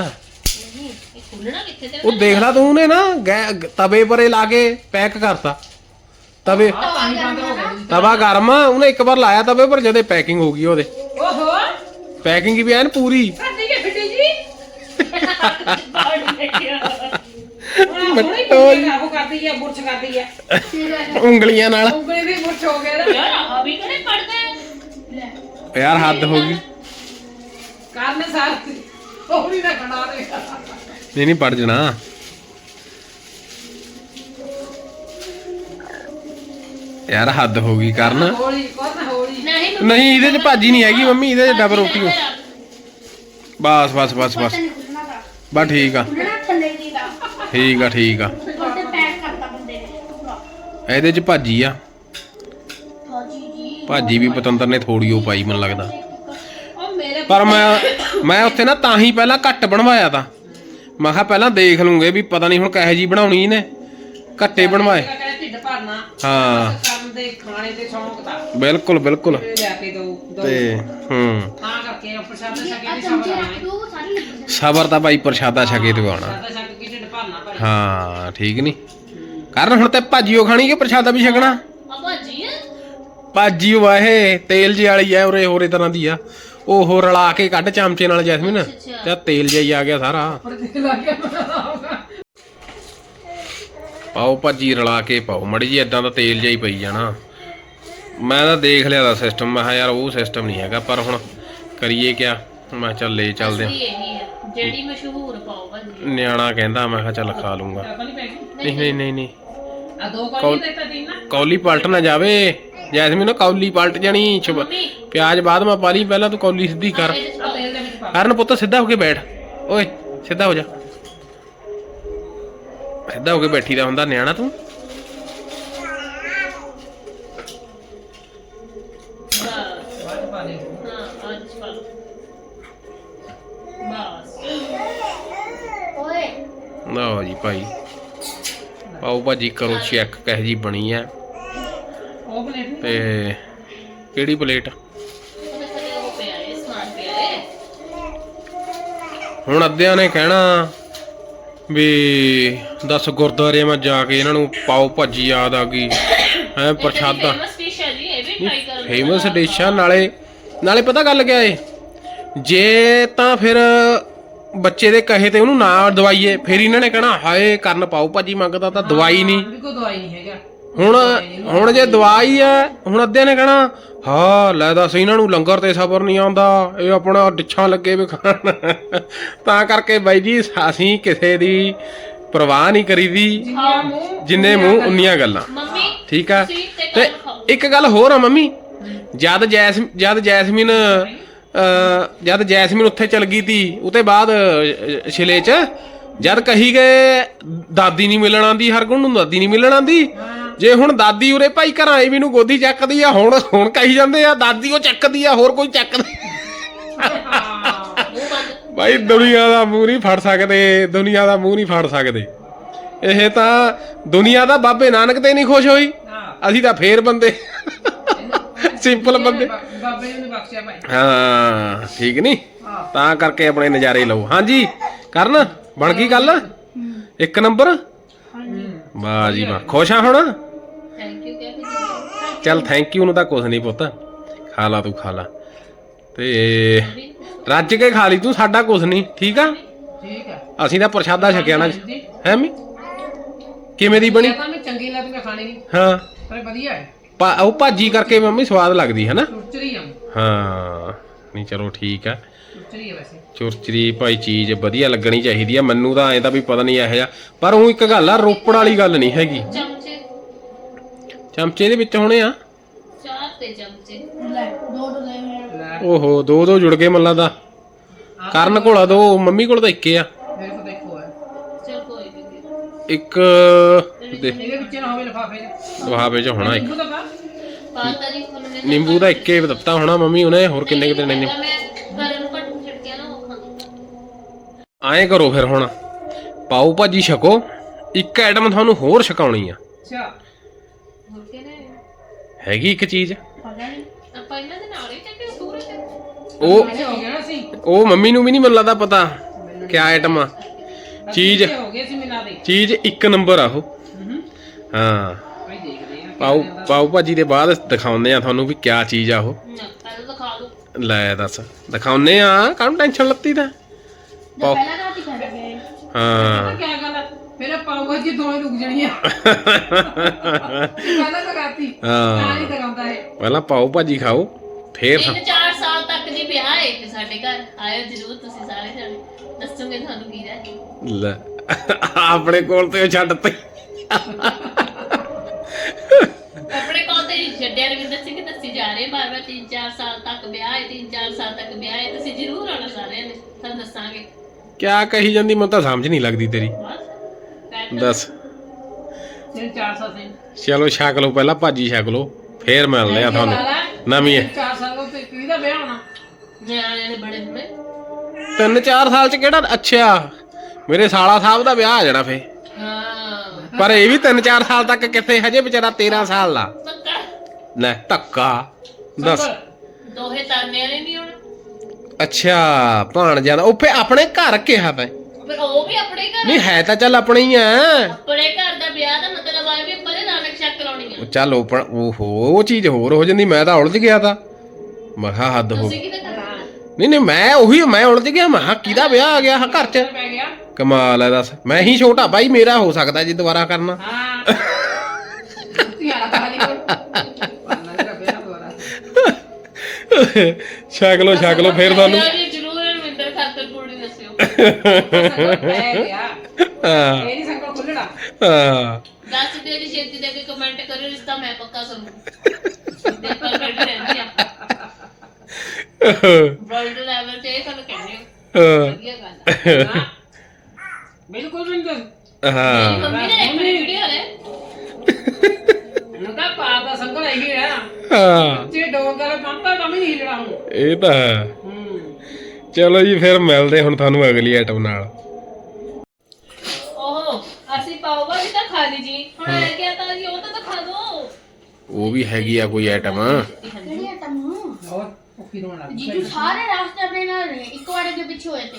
ਨਹੀਂ ਇਹ ਖੁੱਲਣਾ ਕਿੱਥੇ ਤੇ ਉਹ ਦੇਖ ਲਾ ਤੂੰ ਨੇ ਨਾ ਗੈ- ਤਵੇ ਪਰੇ ਲਾ ਕੇ ਪੈਕ ਕਰਤਾ। ਤਵੇ ਬੰਦ ਹੋ ਗਿਆ। ਤਵਾ ਗਰਮ ਆ ਉਹਨੇ ਇੱਕ ਵਾਰ ਲਾਇਆ ਤਵੇ ਪਰ ਜਦੇ ਪੈਕਿੰਗ ਹੋ ਗਈ ਉਹਦੇ। ਓਹੋ। ਪੈਕਿੰਗ ਵੀ ਐਨ ਪੂਰੀ। ਸਾਡੀ ਕੇ ਫਿੱਟੀ ਜੀ। ਬਾਹਰ ਨਿਕਲਿਆ ਮੱਟੋ ਮੱਟੋ ਉਹ ਕਰਦੀ ਹੈ ਬੁਰਸ਼ ਕਰਦੀ ਹੈ। ਉਂਗਲੀਆਂ ਨਾਲ। ਉਂਗਲੀ ਵੀ ਬੁਰਸ਼ ਹੋ ਗਿਆ ਨਾ ਯਾਰ ਆ ਵੀ ਕਿਹੜੇ ਪੜਦੇ ਯਾਰ ਹੱਦ ਹੋ ਗਈ। ਉਹ ਵੀ ਨਾ ਖੜਾ ਦੇ ਨਹੀਂ ਨਹੀਂ ਪੜ ਜਣਾ। ਯਾਰ ਹੱਦ ਹੋ ਗਈ ਕਰਨ। ਹੌਲੀ ਕਰਨ ਹੌਲੀ। ਨਹੀਂ ਨਹੀਂ ਇਹਦੇ ਚ ਭਾਜੀ ਨਹੀਂ ਹੈਗੀ ਮੰਮੀ ਇਹਦੇ ਚ ਡਬਲ ਰੋਟੀ ਹੋ। ਬਸ ਬਸ ਬਸ ਬਸ। ਦਾ ਬਸ ਠੀਕ ਆ। ਖੁੱਲਣਾ ਥੱਲੇ ਦੀ ਦਾ ਠੀਕ ਆ ਠੀਕ ਆ। ਉੱਤੇ ਪੈਕ ਕਰਤਾ ਬੰਦੇ ਨੇ। ਪੂਰਾ ਇਹਦੇ ਚ ਭਾਜੀ ਆ। ਫੌਜੀ ਜੀ। ਭਾਜੀ ਵੀ ਪਤੰਦਰ ਨੇ ਥੋੜੀ ਉਹ ਪਾਈ ਮੈਨੂੰ ਲੱਗਦਾ। ਪਰ ਮੈਂ ਮੈਂ ਉੱਥੇ ਨਾ ਤਾਂ ਹੀ ਪਹਿਲਾਂ ਘੱਟ ਬਣਵਾਇਆ ਤਾਂ। ਮੈਂ ਕਿਹਾ ਪਹਿਲਾਂ ਦੇਖ ਲੂੰਗੇ ਵੀ ਪਤਾ ਨਹੀਂ ਹੁਣ ਕਿਹੋ ਜੀ ਬਣਾਉਣੀ ਇਹਨੇ। ਘੱਟੇ ਬਣਵਾਏ। ਕਹਿੰਦਾ ਢਿੱਡ ਭਰਨਾ। ਹਾਂ। ਕਰਨ ਬੰਦੇ ਖਾਣੇ ਤੇ ਸ਼ੌਂਕ ਦਾ ਬਿਲਕੁਲ ਬਿਲਕੁਲ। ਇਹ ਲੈ ਕੇ ਦੋ ਤੇ ਹੂੰ। ਤਾਂ ਕਰਕੇ ਪ੍ਰਸ਼ਾਦ ਛਕੇ ਆ ਨਹੀਂ ਚਮਚੇ ਸਬਰ ਆਣਾ ਸਬਰ ਤਾਂ ਭਾਈ ਪ੍ਰਸ਼ਾਦਾ ਛਕੇ ਤੇ ਆਉਣਾ ਪ੍ਰਸ਼ਾਦ ਛਕ ਕੇ ਢਿੱਡ ਭਰਨਾ ਪਰ ਹਾਂ ਠੀਕ ਨਹੀਂ ਕਰਨ ਹੁਣ ਤੇ ਭਾਜੀਓ ਖਾਣੀ ਕਿ ਪ੍ਰਸ਼ਾਦਾ ਵੀ ਛਕਣਾ? ਆ ਭਾਜੀ। ਆ ਭਾਜੀ ਵਾਹੇ ਤੇਲ ਜਿਹੀ ਵਾਲੀ ਐ ਉਰੇ ਹੋਰੇ ਤਰ੍ਹਾਂ ਦੀ ਆ। ਉਹ ਰਲਾ ਕੇ ਕੱਢ ਚਮਚੇ ਨਾਲ ਜੈਸਮੀਨ। ਤੇ ਤੇਲ ਜਿਹਾ ਹੀ ਆ ਗਿਆ ਸਾਰਾ। ਤੇ ਲੱਗ ਗਿਆ ਪਾਓ ਭਾਜੀ ਰਲਾ ਕੇ ਪਾਓ। ਮੜੀ ਜੀ ਇਦਾਂ ਦਾ ਤੇਲ ਜਿਹਾ ਹੀ ਪਈ ਜਾਣਾ। ਮੈਂ ਤਾਂ ਦੇਖ ਲਿਆ ਦਾ ਸਿਸਟਮ ਮੈਂ ਕਿਹਾ ਯਾਰ ਉਹ ਸਿਸਟਮ ਨਹੀਂ ਹੈਗਾ ਪਰ ਹੁਣ ਕਰੀਏ ਕਿਆ? ਮੈਂ ਕਿਹਾ ਚੱਲ ਲੈ ਚੱਲਦੇ ਆ। ਜਿਹੜੀ ਮਸ਼ਹੂਰ ਪਾਓ ਭਾਜੀ। ਆ ਨਿਆਣਾ ਕਹਿੰਦਾ ਮੈਂ ਕਿਹਾ ਚੱਲ ਖਾ ਲੂੰਗਾ। ਨਹੀਂ ਨਹੀਂ ਨਹੀਂ ਆ ਦੋ ਕੌਲ- ਕੌਲੀ ਦੇ ਤਾਂ ਦਿਨ ਨਾ। ਕੌਲੀ ਪਲਟ ਨਾ ਜਾਵੇ। ਜੈਸਮੀਨ ਕੌਲੀ ਪਲਟ ਜਾਣੀ ਛਬ- ਪਿਆਜ਼ ਬਾਅਦ ਮੈਂ ਪਾ ਲਈ ਪਹਿਲਾਂ ਤੂੰ ਕੌਲੀ ਸਿੱਧੀ ਕਰ। ਚ ਤੇਲ ਦੇ ਵਿੱਚ ਪਾ ਕਰਨ ਪੁੱਤ ਸਿੱਧਾ ਹੋ ਕੇ ਬੈਠ। ਓਏ ਸਿੱਧਾ ਹੋ ਜਾ। ਸਿੱਧਾ ਹੋ ਕੇ ਬੈਠੀ ਦਾ ਹੁੰਦਾ ਨਿਆਣਾ ਤੂੰ। ਬਸ। ਬਾਅਦ ਪਾ ਦੇ ਹਾਂ ਅੱਜ ਪਾ। ਲਓ ਬਸ ਓਏ ਲਓ ਜੀ ਭਾਈ। ਪਾਓ ਭਾਜੀ ਕਰੋ ਚੈੱਕ ਕਹੇ ਜੀ ਬਣੀ ਆ ਉਹ ਪਲੇਟ ਤੇ ਕਿਹੜੀ ਪਲੇਟ? ਉਹਦੇ ਕੋਲ ਉਹ ਪਿਆ ਹੈ ਸਮਾਨ ਪਿਆ ਹੈ ਹੁਣ ਅੱਧਿਆਂ ਨੇ ਕਹਿਣਾ ਵੀ ਦੱਸ ਗੁਰਦੁਆਰੇ ਮੈਂ ਜਾ ਕੇ ਇਹਨਾਂ ਨੂੰ ਪਾਓ ਭਾਜੀ ਯਾਦ ਆ ਗਈ। ਹੈ ਪ੍ਰਸ਼ਾਦਾ। ਫੇਮਸ ਡਿਸ਼ ਹੈ ਜੀ ਇਹ ਵੀ ਟਰਾਈ ਕਰੋ। ਫੇਮਸ ਡਿਸ਼ਾਂ ਨਾਲੇ ਨਾਲੇ ਪਤਾ ਗੱਲ ਕਿਆ ਏ? ਜੇ ਤਾਂ ਫਿਰ ਬੱਚੇ ਦੇ ਕਹੇ ਤੇ ਉਹਨੂੰ ਨਾ ਦਵਾਈਏ ਫਿਰ ਇਹਨਾਂ ਨੇ ਕਹਿਣਾ ਹਾਏ ਕਰਨ ਪਾਓ ਭਾਜੀ ਮੰਗਦਾ ਤਾਂ ਦਵਾਈ ਨਹੀਂ। ਵੀ ਕੋਈ ਦਵਾਈ ਨਹੀਂ ਹੈਗਾ। ਹੁਣ ਹੁਣ ਜੇ ਦਵਾਈ ਹੈ ਹੁਣ ਅੱਧਿਆਂ ਨੇ ਕਹਿਣਾ ਹਾਂ ਲੈ ਦੱਸ ਇਹਨਾਂ ਨੂੰ ਲੰਗਰ ਤੇ ਸਬਰ ਨਹੀਂ ਆਉਂਦਾ ਇਹ ਆਪਣਾ ਡਿੱਛਾਂ ਲੱਗੇ ਵੀ ਖਾਣ। ਤਾਂ ਕਰਕੇ ਬਾਈ ਜੀ ਅਸੀਂ ਕਿਸੇ ਦੀ ਪਰਵਾਹ ਨਹੀਂ ਕਰੀਦੀ ਜਿੰਨਾ ਮੂੰਹ ਉਨੀਆਂ ਗੱਲਾਂ। ਠੀਕ ਆ? ਤੇ ਇੱਕ ਗੱਲ ਹੋਰ ਆ ਮੰਮੀ ਜਦ ਜੈਸ ਜਦ ਜੈਸਮੀਨ ਜਦ ਜੈਸਮੀਨ ਉੱਥੇ ਚਲ ਗਈ ਤੀ ਉਤੇ ਬਾਅਦ ਛਿਲੇ ਚ ਜਦ ਕਹੀ ਗਏ ਦਾਦੀ ਨਹੀਂ ਮਿਲਣ ਆਂਦੀ ਹਰਗੁਣ ਨੂੰ ਦਾਦੀ ਨਹੀਂ ਮਿਲਣ ਆਂਦੀ ਜੇ ਹੁਣ ਦਾਦੀ ਉਰੇ ਭਾਈ ਘਰਾਂ ਐਵੇਂ ਨੂੰ ਗੋਦੀ ਚੱਕਦੀ ਆ ਹੁਣ ਹੁਣ ਕਹੀ ਜਾਂਦੇ ਆ ਦਾਦੀ ਉਹ ਚੱਕਦੀ ਆ ਹੋਰ ਕੋਈ ਚੱਕਦਾ ਭਾਈ ਦੁਨੀਆ ਦਾ ਮੂੰਹ ਨਹੀਂ ਫੜ ਸਕਦੇ ਦੁਨੀਆ ਦਾ ਮੂੰਹ ਨਹੀਂ ਫੜ ਸਕਦੇ। ਇਹ ਤਾਂ ਦੁਨੀਆ ਦਾ ਬਾਬੇ ਨਾਨਕ ਤੇ ਨਹੀਂ ਖੁਸ਼ ਹੋਈ। ਅਸੀਂ ਤਾਂ ਫੇਰ ਬੰਦੇ। ਸਿੰਪਲ ਬੰਦੇ। ਬਾ- ਬਾਬੇ ਜੀ ਨੇ ਬਖਸ਼ਿਆ ਭਾਈ। ਹਾਂ ਠੀਕ ਨਹੀਂ? ਤਾਂ ਕਰਕੇ ਆਪਣੇ ਨਜ਼ਾਰੇ ਲਓ। ਹਾਂਜੀ ਕਰਨ ਬਣ ਗਈ ਗੱਲ? ਇੱਕ ਨੰਬਰ? ਵਾਹ ਜੀ ਵਾਹ। ਖੁਸ਼ ਆ ਹੁਣ? ਥੈਂਕ ਯੂ ਕਹਿ ਕੇ ਜੀ ਚੱਲ ਥੈਂਕ ਯੂ ਨੂੰ ਤਾਂ ਕੁਝ ਨਹੀਂ ਪੁੱਤ। ਖਾ ਲਾ ਤੂੰ ਖਾ ਲਾ। ਤੇ ਰੱਜ ਕੇ ਖਾ ਲਈ ਤੂੰ ਸਾਡਾ ਕੁਝ ਨਹੀਂ ਠੀਕ ਆ? ਠੀਕ ਹੈ ਅਸੀਂ ਤਾਂ ਪ੍ਰਸ਼ਾਦਾ ਛਕਿਆ ਨਾ। ਹੈ ਮੀ? ਕਿਵੇਂ ਦੀ ਬਣੀ? ਤਾਂ ਚੰਗੀ ਲੱਗ ਮੈਂ ਖਾਣੀ ਨਹੀਂ ਹਾਂ। ਪਰ ਵਧੀਆ ਹੈ। ਉਹ ਭਾਜੀ ਕਰਕੇ ਮੰਮੀ ਸਵਾਦ ਲੱਗਦੀ ਹੈ ਨਾ? ਚੁਰਚਰੀ ਆ। ਹਾਂ। ਨਹੀਂ ਚਲੋ ਠੀਕ ਆ। ਚੁਰਚਰੀ ਹੈ ਵੈਸੇ। ਚੁਰਚਰੀ ਭਾਈ ਚੀਜ਼ ਵਧੀਆ ਲੱਗਣੀ ਚਾਹੀਦੀ ਆ ਮੈਨੂੰ ਤਾਂ ਐਂ ਤਾਂ ਵੀ ਪਤਾ ਨਹੀਂ ਇਹੋ ਜਿਹਾ। ਪਰ ਉਹ ਇੱਕ ਗੱਲ ਆ ਰੋਪੜ ਵਾਲੀ ਗੱਲ ਨਹੀਂ ਹੈਗੀ। ਚਮਚੇ। ਚਮਚੇ ਦੇ ਵਿੱਚ ਹੋਣੇ ਆ? ਚਾਰ ਤੇ ਚਮਚੇ। ਲੈ ਦੋ ਦੋ ਲੈ ਮੇਰੇ ਲੈ। ਓਹੋ ਦੋ ਦੋ ਜੁੜ ਗਏ ਮੱਲਾ ਦਾ। ਕਰਨ ਕੋਲ ਦੋ ਮੰਮੀ ਕੋਲ ਤਾਂ ਇੱਕੇ ਆ। ਮੇਰੇ ਕੋਲ ਦੇਖੋ ਹੈ ਚਲ ਕੋਈ ਨਹੀਂ ਇੱਕ ਦੇ। ਇਹਦੇ ਵਿੱਚ ਨਾ ਹੋਵੇ ਲਫਾਫੇ ਚ। ਲਫਾਫੇ ਚ ਹੋਣਾ ਇੱਕ। ਨਿੰਬੂ ਦਾ ਇੱਕੇ ਦਿੱਤਾ ਹੋਣਾ ਮੰਮੀ ਉਹਨੇ ਹੋਰ ਕਿੰਨੇ ਕੁ ਦੇਣੇ ਨੇ? ਪਹਿਲਾਂ ਮੈਂ ਘਰ ਨੂੰ ਕੱਟ ਛਿੜਕਿਆ ਨਾ ਉਹ ਖਾਂ ਐਂ ਕਰੋ ਫਿਰ ਹੁਣ। ਪਾਓ ਭਾਜੀ ਛਕੋ। ਇੱਕ ਆਈਟਮ ਤੁਹਾਨੂੰ ਹੋਰ ਛਕਾਉਣੀ ਆ। ਅੱਛਾ। ਹੋਰ ਕਿਹਨੇ ਹੈਗੀ ਇੱਕ ਚੀਜ਼। ਪਤਾ ਨਹੀਂ ਆਪਾਂ ਇਹਨਾਂ ਦੇ ਨਾਲ ਹੀ ਚੱਕੇ ਸੂਰੇ ਤੇ ਉਹ ਅੱਛਾ ਹੋ ਗਿਆ ਨਾ ਸੀ ਉਹ ਮੰਮੀ ਨੂੰ ਵੀ ਨਹੀਂ ਮੈਨੂੰ ਲੱਗਦਾ ਪਤਾ ਕਿਆ ਆਈਟਮ ਆ। ਚੀਜ਼ ਹੋ ਗਿਆ ਸੀ ਮਿਲਾ ਦੇ। ਚੀਜ਼ ਇੱਕ ਨੰਬਰ ਆ ਉਹ। ਹੂੰ। ਹਾਂ। ਭਾਈ ਦੇਖਦੇ ਆ ਪਾਓ ਪਾਓ ਭਾਜੀ ਦੇ ਬਾਅਦ ਦਿਖਾਉਂਦੇ ਆ ਤੁਹਾਨੂੰ ਵੀ ਕਿਆ ਚੀਜ਼ ਆ ਉਹ। ਲੈ ਦੱਸ। ਦਿਖਾਉਂਦੇ ਆ। ਕਾਹਨੂੰ ਟੈਨਸ਼ਨ ਲੱਤੀ ਤਾਂ? ਜੋ ਪਹਿਲਾਂ ਰਾਤੀ ਖਾ ਗਏ ਹਾਂ। ਕੀ ਗੱਲ ਹੈ ਫਿਰ ਪਾਉ ਭਾਜੀ ਦੋਵੇਂ ਰੁਕ ਜਾਣੀਆਂ। ਪਹਿਲਾਂ ਤਾਂ ਰਾਤੀ ਹਾਂ। ਨਾਲ ਹੀ ਕਰਾਉਂਦਾ ਹੈ ਪਹਿਲਾਂ ਪਾਓ ਭਾਜੀ ਖਾਓ ਫੇਰ ਤਿੰਨ ਚਾਰ ਸਾਲ ਤੱਕ ਜੀ ਵਿਆਹ ਹੈ ਤੇ ਸਾਡੇ ਘਰ। ਆਇਓ ਜਰੂਰ ਤੁਸੀਂ ਸਾਰੇ ਜਣੇ। ਦੱਸੂਗੇ ਤੁਹਾਨੂੰ ਕੀ ਹੈ ਲੈ ਆਪਣੇ ਕੋਲ ਤੇ ਛੱਡ ਤੀ। ਆਪਣੇ ਕੋਲ ਤੇ ਨਹੀਂ ਛੱਡਿਆ ਰਵਿੰਦਰ ਸਿੰਘ ਦੱਸੀ ਜਾ ਰਹੇ ਬਾਰ ਬਾਰ। ਤਿੰਨ ਚਾਰ ਸਾਲ ਤੱਕ ਵਿਆਹ ਹੈ ਤਿੰਨ ਚਾਰ ਸਾਲ ਤੱਕ ਵਿਆਹ ਹੈ। ਤੁਸੀਂ ਜਰੂਰ ਆਉਣਾ ਸਾਰਿਆਂ ਨੇ। ਤੁਹਾਨੂੰ ਦੱਸਾਂਗੇ। ਕਿਆ ਕਹੀ ਜਾਂਦੀ ਮੈਨੂੰ ਤਾਂ ਸਮਝ ਨਹੀਂ ਲੱਗਦੀ ਤੇਰੀ। ਦੱਸ। ਤਿੰਨ ਚਾਰ ਸਾਲ ਸੇ ਚਲੋ ਛਕ ਲਓ ਪਹਿਲਾਂ ਭਾਜੀ ਛਕ ਲਓ ਫੇਰ ਮਿਲਦੇ ਆ ਤੁਹਾਨੂੰ। ਨਵੀਂ ਹੈ। ਚਾਰ ਸਾਲ ਤੋਂ ਕਿਹਦਾ ਵਿਆਹ ਹੋਣਾ? ਨਿਆਣਿਆਂ ਦੇ ਬੜੇ ਬੜੇ ਤਿੰਨ ਚਾਰ ਸਾਲ ਚ ਕਿਹੜਾ ਅੱਛਾ। ਮੇਰੇ ਸਾਲਾ ਸਾਹਿਬ ਦਾ ਵਿਆਹ ਆ ਜਾਣਾ ਫੇ ਹਾਂ। ਪਰ ਇਹ ਵੀ ਤਿੰਨ ਚਾਰ ਸਾਲ ਤੱਕ ਕਿੱਥੇ ਹਜੇ ਵਿਚਾਰਾ 13 ਸਾਲ ਦਾ। ਲੈ ਧੱਕਾ। ਦੱਸ। ਦੋਹੇ ਤਰਨੇ ਵਾਲੇ ਨਹੀਂ ਹੁਣ? ਅੱਛਾ ਭਾਣ ਜਾਂਦਾ ਉਹ ਫੇ ਆਪਣੇ ਘਰ ਕਿਹਾ ਫਿਰ ਉਹ ਵੀ ਆਪਣੇ ਘਰ ਨਹੀਂ ਹੈ ਤਾਂ ਚੱਲ ਆਪਣੇ ਹੀ ਆ। ਆਪਣੇ ਘਰ ਦਾ ਵਿਆਹ ਦਾ ਮਤਲਬ ਆ ਵੀ ਪਰੇ ਨਾਲ ਚੈੱਕ ਕਰਾਉਣੀ ਆ। ਚੱਲ ਓਪਨ ਓਹੋ ਉਹ ਚੀਜ਼ ਹੋਰ ਹੋ ਜਾਂਦੀ ਮੈਂ ਤਾਂ ਉਲਝ ਗਿਆ ਤਾਂ। ਮੈਂ ਕਿਹਾ ਹੱਦ ਹੋ ਤੁਸੀਂ ਕਿਤੇ ਕਰਨਾ ਨਹੀਂ ਨਹੀਂ ਮੈਂ ਉਹੀ ਮੈਂ ਉਲਝ ਗਿਆ ਮੈਂ ਕਿਹਾ ਕਿਹਦਾ ਵਿਆਹ ਆ ਗਿਆ ਆਹ ਘਰ 'ਚ? ਪੈ ਗਿਆ। ਕਮਾਲ ਹੈ ਦੱਸ। ਮੈਂ ਹੀ ਛੋਟਾ ਭਾਈ ਮੇਰਾ ਹੋ ਸਕਦਾ ਜੇ ਦੁਬਾਰਾ ਕਰਨਾ। ਹਾਂ। ਪੰਨਾ ਦਾ ਵਿਆਹ ਦੁਆਰਾ ਛਕ ਲੋ ਛਕ ਲੋ ਫੇਰ ਤੁਹਾਨੂੰ। ਜੀ ਜ਼ਰੂਰ ਰਵਿੰਦਰ ਖਾਤਰ ਕੁੜੀ ਦੱਸਿਓ। ਪੈ ਗਿਆ ਹਾਂ। ਇਹ ਨਹੀਂ ਸੰਕਲ ਖੁੱਲਣਾ। ਹਾਂ। ਦੱਸ ਦਿਓ ਜੀ ਛੇਤੀ ਦੇ ਕੇ ਕਮੈਂਟ ਕਰਿਓ ਰਿਸ਼ਤਾ ਮੈਂ ਪੱਕਾ ਕਰੂੰ। ਦੇਖੋ ਕਿਹੜੀ ਰਹਿੰਦੀ ਆ ਵਰਲਡ ਲੈਵਲ ਤੇ ਇਹ ਗੱਲ ਕਹਿੰਦੇ ਹੋ ਹਾਂ। ਵਧੀਆ ਗੱਲ ਆ। ਬਿਲਕੁਲ ਮੇਰੀ ਹਾਂ। ਮੰਮੀ ਨੇ ਇੱਕ ਵੀਡੀਓ ਨੂੰ ਤਾਂ ਪਾ ਦਾ ਸੰਕਲ ਹੈਗੀ ਆ। ਹਾਂ। ਜੇ ਡੋਰ ਪੰਪਾ ਇਹ ਤਾਂ ਹੈ। ਹੂੰ। ਚਲੋ ਜੀ ਫਿਰ ਮਿਲਦੇ ਹੁਣ ਤੁਹਾਨੂੰ ਅਗਲੀ ਆਈਟਮ ਨਾਲ। ਓਹ ਅਸੀਂ ਪਾਓ ਭਾਜੀ ਤਾਂ ਖਾ ਲਈ ਜੀ। ਹੁਣ ਆ ਗਿਆ ਤਾਂ ਜੀ ਉਹ ਤਾਂ ਖਾ ਦੋ। ਉਹ ਵੀ ਹੈਗੀ ਆ ਕੋਈ ਆਈਟਮ ਕਿਹੜੀ ਆਟਮ ਹੋਰ ਭੁੱਖੀ ਰੋਣ ਲੱਗ ਜੀਜੂ ਸਾਰੇ ਰਾਸਤੇ ਆਪਣੇ ਨਾਲ ਰਹੇ ਇੱਕ ਵਾਰ ਅੱਗੇ ਪਿੱਛੇ ਹੋਏ ਤੇ।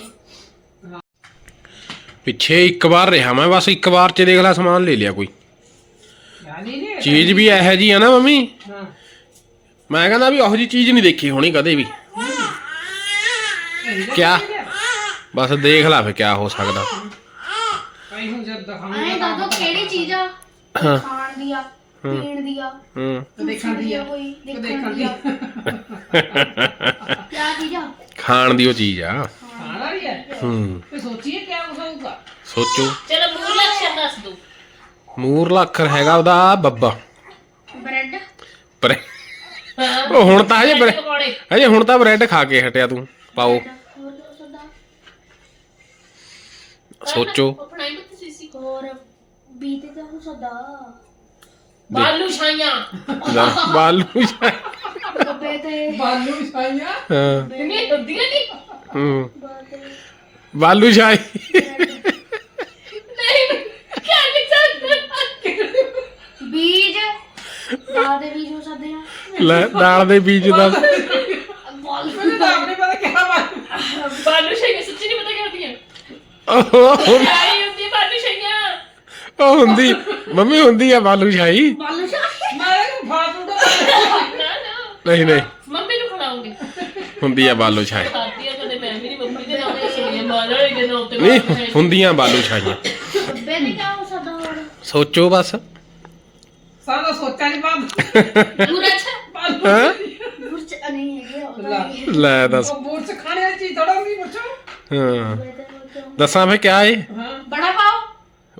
ਪਿੱਛੇ ਇੱਕ ਵਾਰ ਰਿਹਾ ਮੈਂ ਬਸ ਇੱਕ ਵਾਰ ਚ ਦੇਖ ਲੈ ਸਮਾਨ ਲੈ ਲਿਆ ਕੋਈ। ਨਹੀਂ ਚੀਜ਼ ਵੀ ਇਹੋ ਜੀ ਆ ਨਾ ਮੰਮੀ। ਹਾਂ। ਮੈਂ ਕਹਿੰਦਾ ਵੀ ਉਹੋ ਜੀ ਚੀਜ਼ ਨਹੀਂ ਦੇਖੀ ਹੋਣੀ ਕਦੇ ਵੀ। ਕਿਆ? ਬਸ ਦੇਖ ਲੈ ਫੇ ਕਿਆ ਹੋ ਸਕਦਾ। ਕਈ ਹੁਣ ਜਦ ਐਂ ਦਿਖਾਉਂਗਾ ਦੱਸ ਦੋ ਕਿਹੜੀ ਚੀਜ਼ ਆ? ਹਾਂ। ਖਾਣ ਦੀ ਆ ਪੀਣ ਦੀ ਆ? ਹੂੰ। ਦੇਖਣ ਦੀ ਆ। ਕੋਈ ਦੇਖਣ ਦੇਖਣ ਦੀ ਦੀ ਆ। ਕਿਆ ਚੀਜ਼ ਆ? ਖਾਣ ਦੀ ਉਹ ਚੀਜ਼ ਆ। ਖਾਣਾ ਹੀ ਹੈ ਹੂੰ। ਤੇ ਸੋਚੀਏ ਕਿਆ ਹੋਊਗਾ ਸੋਚੋ। ਚਲੋ ਮੂਲ ਲੱਛਣ ਦੱਸ ਦੋ। ਮੂਰਲਾ ਅੱਖਰ ਹੈਗਾ ਉਹਦਾ ਬੱਬਾ। ਬ੍ਰੈਡ। ਪਰ ਉਹ ਹੁਣ ਤਾਂ ਹਜੇ ਬ੍ਰੈ- ਪਕੌੜੇ। ਹਜੇ ਹੁਣ ਤਾਂ ਬ੍ਰੈਡ ਖਾ ਕੇ ਹਟਿਆ ਤੂੰ ਪਾਓ। ਹੋਰ ਸੋਚੋ। ਆਪਣਾ ਹੀ ਬਤ ਸੀਸੀ ਹੋਰ ਬੀਤੇ ਦਾ ਹੋ ਸਦਾ ਬਾਲੂ ਛਾਈਆਂ। ਲੈ, ਬਾਲੂ। ਬੱਬੇ ਤੇ। ਬਾਲੂ ਵਿਛਾਈਆਂ ਹਾਂ। ਨਹੀਂ ਹੁੰਦੀਆਂ ਨਹੀਂ ਹੂੰ। ਬਾਤੇ ਬਾਲੂ ਸ਼ਾਹੀ ਨਹੀਂ ਕਿਆ ਲਿਖਦਾ ਬੀਜ ਦਾਲ ਦੇ ਬੀਜ ਹੋ ਸਕਦੇ ਆ। ਲੈ ਦਾਲ ਦੇ ਬੀਜ ਦਾ। ਮੈਨੂੰ ਤਾਂ ਆਪਣੇ ਪਤਾ ਕਿਆ ਬਾਲੂ ਬਾਲੂ ਛਾਈਆਂ ਸੱਚੀ ਨਹੀਂ ਪਤਾ ਕੀ ਹੁੰਦੀਆਂ ਉਹ ਆਈ ਹੁੰਦੀ ਆ ਬਾਲੂ ਛਾਈਆਂ ਉਹ ਹੁੰਦੀ ਮੰਮੀ ਹੁੰਦੀ ਆ ਬਾਲੂ ਸ਼ਾਹੀ। ਬਾਲੂ ਸ਼ਾਹੀ? ਮੈਂ ਫਾਟੂ ਦਾ ਨਾ ਨਾ। ਨਹੀਂ ਨਹੀਂ। ਮੰਮੀ ਨੂੰ ਖੜਾਉਂਗੀ ਹੁੰਦੀ ਆ ਬਾਲੂ ਸ਼ਾਹੀ। ਖਾਦੀ ਆ ਕਦੇ ਮੈਂ ਵੀ ਨਹੀਂ ਮੰਮੀ ਦੇ ਨਾਮ ਤੇ ਸੁਣੀ ਮਾਲਾ ਦੇ ਨਾਮ ਤੇ ਨਹੀਂ ਹੁੰਦੀਆਂ ਬਾਲੂ ਸ਼ਾਹੀਆਂ। ਬੱਬੇ ਕਿਆ ਹੋ ਸਕਦਾ ਸੋਚੋ ਬਸ। ਸਾਰਾ ਸੋਚਾਂ ਹੈਂ? ਬੁਰਚ ਨਹੀਂ ਹੈਗੇ ਉਹ ਤਾਂ ਲੈ। ਹੈਗੇ। ਲੈ ਦੱਸ। ਖਾਣੇ ਵਾਲੀ ਚੀਜ਼ ਥੋੜਾ ਹੁੰਦੀ ਹਾਂ। ਤੇ ਫੇ ਕਿਆ ਏ ਹਾਂ। ਬੜਾ ਪਾਓ।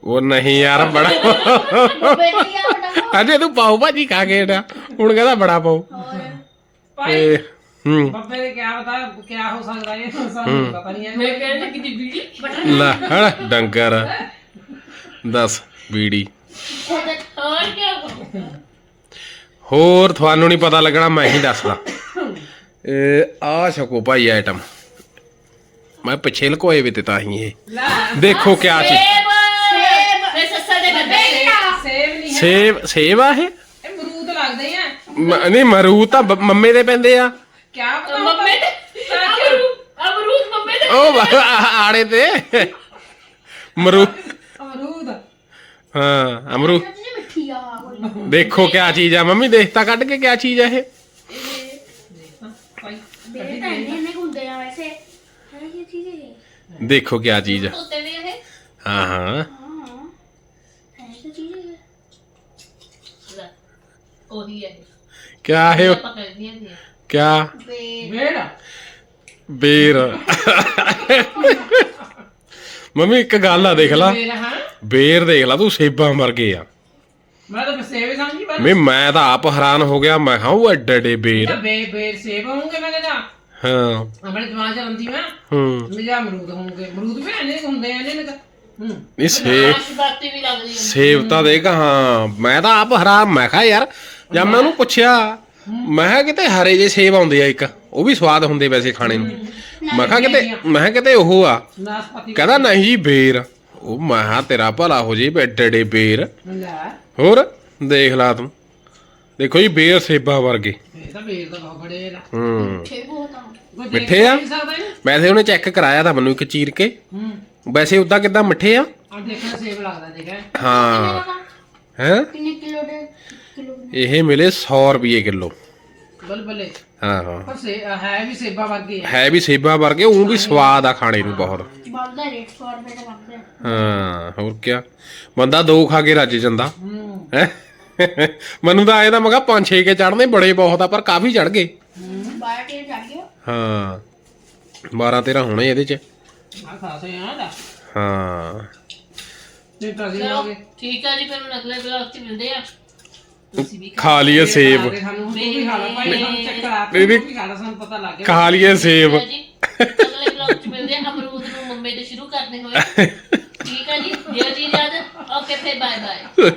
ਉਹ ਨਹੀਂ ਯਾਰ ਬੜਾ ਤੇ ਪਾਓ। ਅਜੇ ਤੂੰ ਪਾਉ ਭਾਜੀ ਖਾ ਕੇ ਹਟਿਆ ਹੁਣ ਕਹਿੰਦਾ ਬੜਾ ਪਾਉ ਹੋਰ? ਭਾਈ ਏ ਹੂੰ। ਬੱਬੇ ਨੇ ਕਿਆ ਪਤਾ ਕਿਆ ਹੋ ਸਕਦਾ ਇਹ ਸਾਨੂੰ ਪਤਾ ਨਹੀਂ ਹੈ ਮੈਂ ਕਹਿਣ ਲੱਗੀ ਦੀ ਬੀੜੀ ਲੈ ਹੜ ਡੰਗਰ। ਦੱਸ ਬੀੜੀ। ਹੋਰ ਕੀ ਹੋ ਹੋਰ ਤੁਹਾਨੂੰ ਨਹੀਂ ਪਤਾ ਲੱਗਣਾ ਮੈਂ ਹੀ ਦੱਸਦਾ। ਇਹ ਆ ਛਕੋ ਭਾਈ ਆਈਟਮ ਮੈਂ ਪਿੱਛੇ ਲਕੋਏ ਵੀ ਤੇ ਤਾਂ ਹੀ ਇਹ। ਦੇਖੋ ਕਿਆ ਚੀਜ਼। ਸੇਬ ਸੇਬ। ਮੈਂ ਸੱਸਾ ਦੇ ਗੱਡੇ ਸੇਬ ਨਹੀਂ ਹੈ ਸੇਬ ਸੇਬ ਆ ਇਹ? ਇਹ ਮਰੂਦ ਲੱਗਦੇ ਆ। ਨਹੀਂ ਮਰੂ ਤਾਂ ਮੰਮੇ ਦੇ ਪੈਂਦੇ ਆ। ਕਿਆ ਪਤਾ ਮੰਮੇ ਤੇ ਅਮਰੂਦ ਅਮਰੂਦ ਮੰਮੇ ਤੇ ਉਹ ਆੜੇ ਤੇ। ਮਰੂ ਅਮਰੂਦ। ਹਾਂ ਅਮਰੂ ਦੇਖੋ ਕਿਆ ਚੀਜ਼ ਆ। ਮੰਮੀ ਦੇਖ ਤਾਂ ਕੱਢ ਕੇ ਕਿਆ ਚੀਜ਼ ਆ ਇਹ। ਭਾਈ ਮੇਰੇ ਤਾਂ ਇੰਨੇ ਇੰਨੇ ਕੁ ਹੁੰਦੇ ਆ ਵੈਸੇ। ਹੈ ਕੀ ਚੀਜ਼ ਇਹ? ਦੇਖੋ ਕਿਆ ਚੀਜ਼ ਆ। ਤੋਤੇ ਨੇ ਇਹ? ਹਾਂ ਹਾਂ। ਹਾਂ ਹੈ। ਕੀ ਚੀਜ਼ ਇਹ? ਲੈ, ਉਹੀ ਹੈ। ਕਿਆ? ਆਪਾਂ ਕਹਿੰਦੀਆਂ ਕਿਆ? ਬੇ ਬੇਰ ਮੰਮੀ ਇੱਕ ਗੱਲ ਆ ਦੇਖ ਲਾ। ਵੇੜ ਹਾਂ। ਬੇਰ ਦੇਖ ਲਾ ਤੂੰ ਸੇਬਾਂ ਵਰਗੇ ਆ। ਮੈਂ ਤਾਂ ਸਮਝੀ ਪਰ ਮੈਂ ਮੈਂ ਤਾਂ ਆਪ ਹੈਰਾਨ ਹੋ ਗਿਆ ਮੈਂ ਕਿਹਾ ਉਹ ਐਡੇ ਐਡੇ ਬੇਰ। ਬੇ ਸੇਬ ਹੋਣਗੇ ਮੈਂ ਕਹਿੰਦਾ ਹਾਂ। ਆਪਣੇ ਜਵਾਨ ਚ ਰੰਦੀ ਮੈਂ। ਹੂੰ। ਮੇਰਾ ਅਮਰੂਦ ਹੋਣਗੇ ਅਮਰੂਦ ਵੀ ਇੰਨੇ ਕੁ ਹੁੰਦੇ ਆ ਇਹਨੇ ਤਾਂ। ਹੂੰ। ਇਹ ਸੇਬ ਆਸ਼ਬਾਤੀ ਵੀ ਲੱਗਦੀ ਹੈ ਸੇਬ ਤਾਂ ਦੇਖ ਹਾਂ। ਮੈਂ ਤਾਂ ਆਪ ਹੈਰਾਨ ਮੈਂ ਕਿਹਾ ਯਾਰ ਜਦ ਮੈਂ ਉਹਨੂੰ ਪੁੱਛਿਆ ਮੈਂ ਕਿਹਾ ਕਿਤੇ ਹਰੇ ਜੇ ਸੇਬ ਆਉਂਦੇ ਆ ਇੱਕ। ਉਹ ਵੀ ਸਵਾਦ ਹੁੰਦੇ ਵੈਸੇ ਖਾਣੇ ਨੂੰ। ਮੈਂ ਕਿਹਾ ਕਿਤੇ ਮੈਂ ਕਿਹਾ ਕਿਤੇ ਉਹ ਆ। ਨਾਸਪਤੀ ਕਹਿੰਦਾ ਨਹੀਂ ਜੀ ਬੇਰ। ਉਹ ਮੈਂ ਕਿਹਾ ਤੇਰਾ ਭਲਾ ਹੋ ਜੇ ਐਡੇ ਬੇਰ। ਲੈ। ਹੋਰ? ਦੇਖ ਲਾ ਤੂੰ। ਦੇਖੋ ਜੀ ਬੇਰ ਸੇਬਾਂ ਵਰਗੇ। ਇਹ ਤਾਂ ਵੇਰ ਦਾ ਬਹੁਤ ਬੜੇ ਨਾ। ਹੂੰ। ਛੇ ਬਹੁਤ ਆ। ਕੋਈ ਮਿੱਠੇ ਆ? ਨਹੀਂ ਸਕਦਾ ਵੈਸੇ ਉਹਨੇ ਚੈੱਕ ਕਰਾਇਆ ਤਾਂ ਮੈਨੂੰ ਇੱਕ ਚੀਰ ਕੇ ਹੂੰ। ਵੈਸੇ ਉਦਾਂ ਕਿਦਾਂ ਮਿੱਠੇ ਆ? ਆ ਦੇਖਣਾ ਸੇਬ ਲੱਗਦਾ ਦੇਖਿਆ ਹਾਂ। ਹੈ? ਕਿੰਨੇ ਕਿਲੋ ਦੇ? ਕਿਲੋ ਇਹ ਮਿਲੇ 100 ਰੁਪਏ ਕਿਲੋ। ਬਲ ਬਲੇ ਹਾਂ ਹਾਂ। ਪਰ ਸੇ ਹੈ ਵੀ ਸੇਬਾ ਵਰਗੇ ਆ। ਹੈ ਵੀ ਸੇਬਾਂ ਵਰਗੇ ਉਹ ਵੀ ਸਵਾਦ ਆ ਖਾਣੇ ਨੂੰ ਬਹੁਤ। ਬਣਦਾ ਰੇਟ 100 ਰੁਪਏ ਦਾ ਬਣਦਾ। ਹਾਂ ਹੋਰ ਕੀ ਬੰਦਾ ਦੋ ਖਾ ਕੇ ਰੱਜ ਜਾਂਦਾ। ਹੈ। ਮੈਨੂੰ ਤਾਂ ਆਏ ਤਾਂ ਮਗਾ ਪੰਜ ਛੇ ਕੇ ਚੜਨੇ ਬੜੇ ਬਹੁਤ ਆ ਪਰ ਕਾਫੀ ਚੜ ਗਏ। ਹਾਂ 12 13 ਹੋਣੇ ਇਹਦੇ ਚ। ਆ ਖਾਸੇ ਆ ਦਾ ਹਾਂ। ਤੇ ਤੁਸੀਂ ਚਲੋ ਲੋਗੇ ਠੀਕ ਆ ਜੀ ਫਿਰ ਹੁਣ ਅਗਲੇ ਬਲੌਗ 'ਚ ਮਿਲਦੇ ਆ। ਤੁਸੀਂ ਵੀ ਖਾ ਲਈਏ ਸੇਬ। ਸਾਨੂੰ ਤੂੰ ਵੀ ਖਾ ਲੈ। ਭਾਈ ਸਾਨੂੰ ਚੱਕਰ ਆ ਨਹੀਂ, ਨਹੀਂ। ਤੂੰ ਵੀ ਖਾ ਲੈ ਸਾਨੂੰ ਪਤਾ ਲੱਗ ਗਿਆ। ਖਾ ਲਈਏ ਸੇਬ ਠੀਕ ਆ ਜੀ ਅਗਲੇ ਬਲੌਗ 'ਚ ਮਿਲਦੇ ਆ। ਅਮਰੂਦ ਨੂੰ ਮੰਮੇ ਦੇ ਸ਼ੁਰੂ ਕਰਦੇ ਹੋਏ। ਠੀਕ ਆ ਜੀ ਦਿਓ ਜੀ ਯਾਦ ਓਕੇ ਫਿਰ ਬਾਏ ਬਾਏ